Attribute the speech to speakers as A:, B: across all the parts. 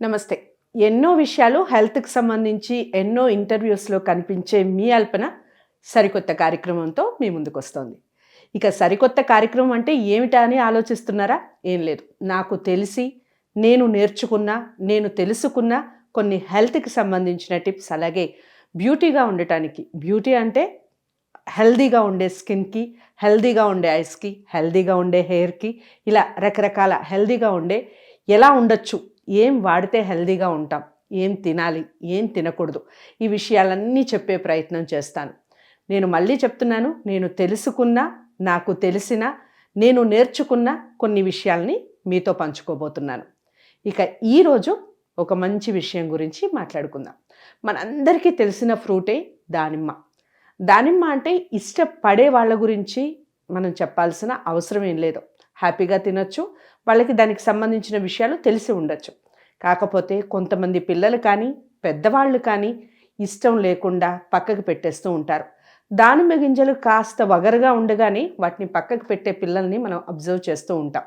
A: నమస్తే. ఎన్నో విషయాలు హెల్త్కి సంబంధించి ఎన్నో ఇంటర్వ్యూస్లో కనిపించే మీ అల్పన సరికొత్త కార్యక్రమంతో మీ ముందుకు వస్తోంది ఇక సరికొత్త కార్యక్రమం అంటే ఏమిటా అని ఆలోచిస్తున్నారా? ఏం లేదు. నాకు తెలిసి నేను నేర్చుకున్న నేను తెలుసుకున్న కొన్ని హెల్త్కి సంబంధించిన టిప్స్ అలాగే బ్యూటీగా ఉండటానికి. బ్యూటీ అంటే హెల్దీగా ఉండే స్కిన్కి హెల్దీగా ఉండే ఐస్కి హెల్దీగా ఉండే హెయిర్కి ఇలా రకరకాల హెల్దీగా ఉండే ఎలా ఉండొచ్చు ఏం వాడితే హెల్దీగా ఉంటాం ఏం తినాలి ఏం తినకూడదు ఈ విషయాలన్నీ చెప్పే ప్రయత్నం చేస్తాను. నేను మళ్ళీ చెప్తున్నాను నేను తెలుసుకున్న నాకు తెలిసిన నేను నేర్చుకున్న కొన్ని విషయాల్ని మీతో పంచుకోబోతున్నాను. ఇక ఈరోజు ఒక మంచి విషయం గురించి మాట్లాడుకుందాం. మనందరికీ తెలిసిన ఫ్రూటే దానిమ్మ. దానిమ్మ అంటే ఇష్టపడే వాళ్ళ గురించి మనం చెప్పాల్సిన అవసరం ఏం లేదు. హ్యాపీగా తినొచ్చు వాళ్ళకి దానికి సంబంధించిన విషయాలు తెలిసి ఉండొచ్చు. కాకపోతే కొంతమంది పిల్లలు కానీ పెద్దవాళ్ళు కానీ ఇష్టం లేకుండా పక్కకు పెట్టేస్తూ ఉంటారు. దానిమ్మ గింజలు కాస్త వగరుగా ఉండగానే వాటిని పక్కకు పెట్టే పిల్లల్ని మనం అబ్జర్వ్ చేస్తూ ఉంటాం.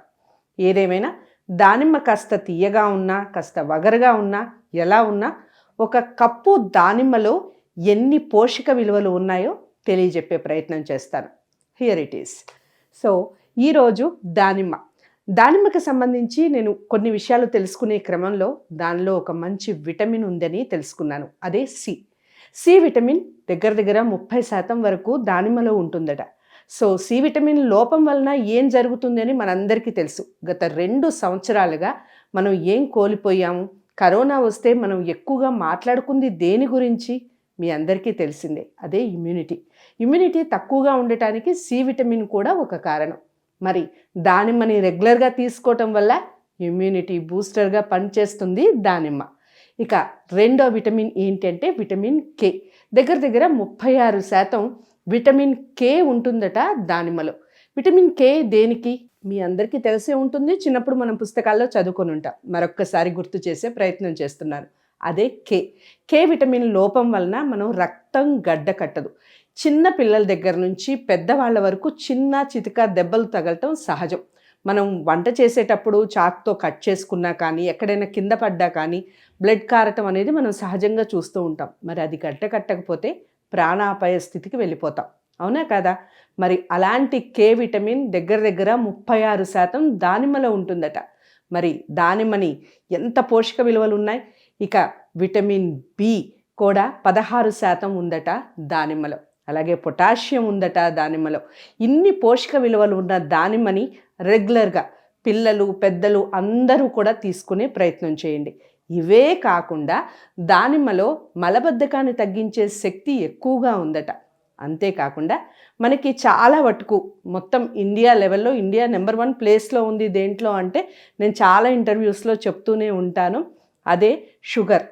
A: ఏదేమైనా దానిమ్మ కాస్త తీయగా ఉన్నా కాస్త వగరుగా ఉన్నా ఎలా ఉన్నా ఒక కప్పు దానిమ్మలో ఎన్ని పోషక విలువలు ఉన్నాయో తెలియజెప్పే ప్రయత్నం చేస్తాను. హియర్ ఇట్ ఈస్ సో ఈరోజు దానిమ్మ. దానిమ్మకి సంబంధించి నేను కొన్ని విషయాలు తెలుసుకునే క్రమంలో దానిలో ఒక మంచి విటమిన్ ఉందని తెలుసుకున్నాను. అదే సి. సి విటమిన్ దగ్గర దగ్గర ముప్పై శాతం వరకు దానిమ్మలో ఉంటుందట. సో సి విటమిన్ లోపం వలన ఏం జరుగుతుందని మనందరికీ తెలుసు. గత రెండు సంవత్సరాలుగా మనం ఏం కోల్పోయాము? కరోనా వస్తే మనం ఎక్కువగా మాట్లాడుకుంది దేని గురించి? మీ అందరికీ తెలిసిందే. అదే ఇమ్యూనిటీ. ఇమ్యూనిటీ తక్కువగా ఉండటానికి సి విటమిన్ కూడా ఒక కారణం. మరి దానిమ్మని రెగ్యులర్గా తీసుకోవటం వల్ల ఇమ్యూనిటీ బూస్టర్గా పనిచేస్తుంది దానిమ్మ. ఇక రెండో విటమిన్ ఏంటంటే విటమిన్ కే దగ్గర దగ్గర ముప్పై ఆరు శాతం విటమిన్ కే ఉంటుందట దానిమ్మలో. విటమిన్ కే దేనికి? మీ అందరికీ తెలిసే ఉంటుంది. చిన్నప్పుడు మనం పుస్తకాల్లో చదువుకొని ఉంటాం. మరొక్కసారి గుర్తు చేసే ప్రయత్నం చేస్తున్నాను. అదే కే కే విటమిన్ లోపం వలన మనం రక్తం గడ్డ కట్టదు చిన్న పిల్లల దగ్గర నుంచి పెద్దవాళ్ళ వరకు చిన్న చితిక దెబ్బలు తగలటం సహజం. మనం వంట చేసేటప్పుడు చాక్తో కట్ చేసుకున్నా కానీ ఎక్కడైనా కింద పడ్డా కానీ బ్లడ్ కారటం అనేది మనం సహజంగా చూస్తూ ఉంటాం. మరి అది గడ్డ కట్టకపోతే ప్రాణాపాయ స్థితికి వెళ్ళిపోతాం. అవునా కదా? మరి అలాంటి కే విటమిన్ దగ్గర దగ్గర ముప్పై ఆరు శాతం దానిమ్మలో ఉంటుందట. మరి దానిమ్మని ఎంత పోషక విలువలు ఉన్నాయి? ఇక విటమిన్ బి కూడా పదహారు శాతం ఉందట దానిమ్మలో. అలాగే పొటాషియం ఉందట దానిమ్మలో. ఇన్ని పోషక విలువలు ఉన్న దానిమ్మని రెగ్యులర్గా పిల్లలు పెద్దలు అందరూ కూడా తీసుకునే ప్రయత్నం చేయండి. ఇవే కాకుండా దానిమ్మలో మలబద్ధకాన్ని తగ్గించే శక్తి ఎక్కువగా ఉందట. అంతేకాకుండా మనకి చాలా వటుకు మొత్తం ఇండియా లెవెల్లో ఇండియా నెంబర్ వన్ ప్లేస్లో ఉంది దేంట్లో అంటే నేను చాలా ఇంటర్వ్యూస్లో చెప్తూనే ఉంటాను. అదే షుగర్.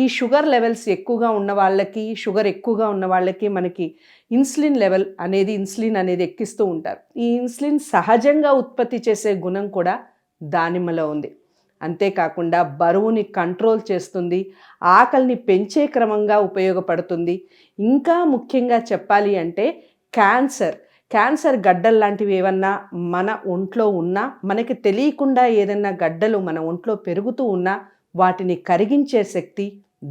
A: ఈ షుగర్ లెవెల్స్ ఎక్కువగా ఉన్న వాళ్ళకి షుగర్ ఎక్కువగా ఉన్న వాళ్ళకి మనకి ఇన్సులిన్ లెవెల్ అనేది ఇన్సులిన్ అనేది ఎక్కిస్తూ ఉంటారు. ఈ ఇన్సులిన్ సహజంగా ఉత్పత్తి చేసే గుణం కూడా దానిమ్మలో ఉంది. అంతేకాకుండా బరువుని కంట్రోల్ చేస్తుంది ఆకలిని పెంచే క్రమంగా ఉపయోగపడుతుంది. ఇంకా ముఖ్యంగా చెప్పాలి అంటే క్యాన్సర్. క్యాన్సర్ గడ్డలు లాంటివి ఏమన్నా మన ఒంట్లో ఉన్నా మనకి తెలియకుండా ఏదైనా గడ్డలు మన ఒంట్లో పెరుగుతూ ఉన్నా వాటిని కరిగించే శక్తి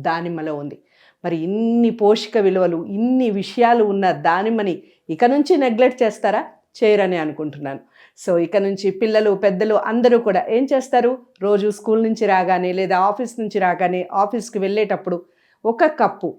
A: దానిమ్మలో ఉంది. మరి ఇన్ని పోషక విలువలు ఇన్ని విషయాలు ఉన్న దానిమ్మని ఇక నుంచి నెగ్లెక్ట్ చేస్తారా? చేయరని అనుకుంటున్నాను. సో ఇక నుంచి పిల్లలు పెద్దలు అందరూ కూడా ఏం చేస్తారు? రోజు స్కూల్ నుంచి రాగానే లేదా ఆఫీస్ నుంచి రాగానే ఆఫీస్కి వెళ్ళేటప్పుడు ఒక కప్పు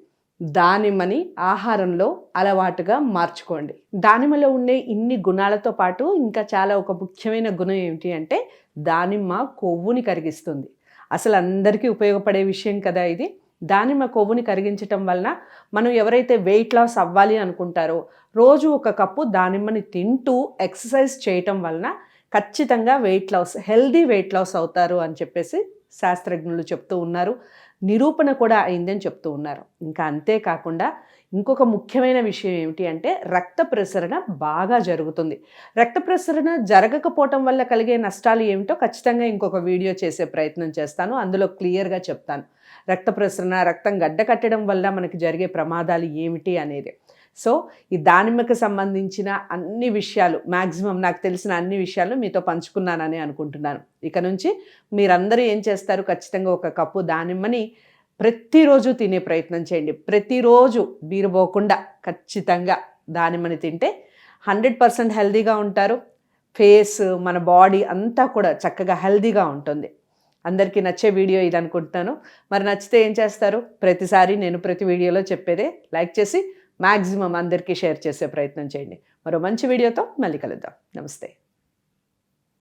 A: దానిమ్మని ఆహారంలో అలవాటుగా మార్చుకోండి. దానిమ్మలో ఉండే ఇన్ని గుణాలతో పాటు ఇంకా చాలా ఒక ముఖ్యమైన గుణం ఏమిటి అంటే దానిమ్మ కొవ్వుని కరిగిస్తుంది. అసలు అందరికీ ఉపయోగపడే విషయం కదా ఇది. దానిమ్మ కొవ్వుని కరిగించటం వలన మనం ఎవరైతే వెయిట్ లాస్ అవ్వాలి అనుకుంటారో రోజు ఒక కప్పు దానిమ్మని తింటూ ఎక్సర్సైజ్ చేయటం వలన ఖచ్చితంగా weight loss healthy weight loss అవుతారు అని చెప్పేసి శాస్త్రజ్ఞులు చెప్తూ ఉన్నారు. నిరూపణ కూడా అయిందని చెప్తూ ఉన్నారు. ఇంకా అంతేకాకుండా ఇంకొక ముఖ్యమైన విషయం ఏమిటి అంటే రక్త ప్రసరణ బాగా జరుగుతుంది. రక్త ప్రసరణ జరగకపోవటం వల్ల కలిగే నష్టాలు ఏమిటో ఖచ్చితంగా ఇంకొక వీడియో చేసే ప్రయత్నం చేస్తాను. అందులో క్లియర్గా చెప్తాను. రక్త ప్రసరణ రక్తం గడ్డ కట్టడం వల్ల మనకి జరిగే ప్రమాదాలు ఏమిటి అనేది. సో ఈ దానిమ్మకు సంబంధించిన అన్ని విషయాలు మ్యాక్సిమం నాకు తెలిసిన అన్ని విషయాలు మీతో పంచుకున్నానని అనుకుంటున్నాను. ఇక నుంచి మీరందరూ ఏం చేస్తారు? ఖచ్చితంగా ఒక కప్పు దానిమ్మని ప్రతిరోజు తినే ప్రయత్నం చేయండి. ప్రతిరోజు బీరుపోకుండా ఖచ్చితంగా దానిమ్మని తింటే హండ్రెడ్ పర్సెంట్ హెల్దీగా ఉంటారు. ఫేస్ మన బాడీ అంతా కూడా చక్కగా హెల్దీగా ఉంటుంది. అందరికీ నచ్చే వీడియో ఇది అనుకుంటున్నాను. మరి నచ్చితే ఏం చేస్తారు? ప్రతిసారి నేను ప్రతి వీడియోలో చెప్పేదే లైక్ చేసి మ్యాక్సిమం అందరికీ షేర్ చేసే ప్రయత్నం చేయండి. మరో మంచి వీడియోతో మళ్ళీ కలుద్దాం. నమస్తే.